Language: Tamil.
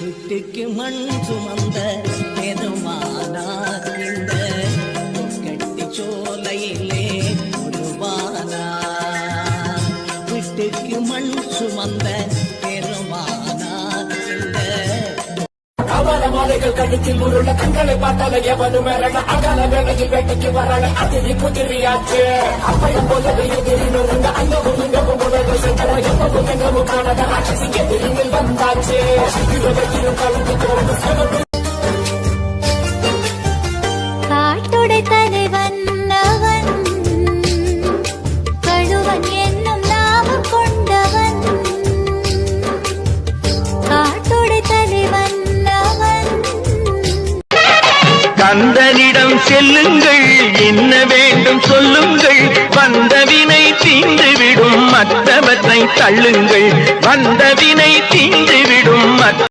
வீட்டுக்கு மண் சுமந்த பெருமானார் இந்த கட்டி சோலையிலே உருவானார் வீட்டுக்கு மண் சுமந்த பெருமானார் இந்த கவல மாலைகள் கடிச்சில் உருள கண்களை பார்த்தால எவனும் மேல அகல வேலையில் வேட்டைக்கு வரல. அதிரி குதிரியாச்சு. அப்பையும் போல எதிரி நொறுங்க உணர்வு எங்கவும் காணாத ராட்சசி எதிரில் கலந்து சிவப்பு காட்டுடை தலைவன் அவன் கழுவன் என்னும் நாமம் கொண்டவன். காட்டுடை தலைவன் அவன். கந்தனிடம் செல்லுங்கள் என்ன வேண்டும் சொல்லுங்கள். மற்றவற்றை தள்ளுங்கள். வந்தவினை தீந்துவிடும்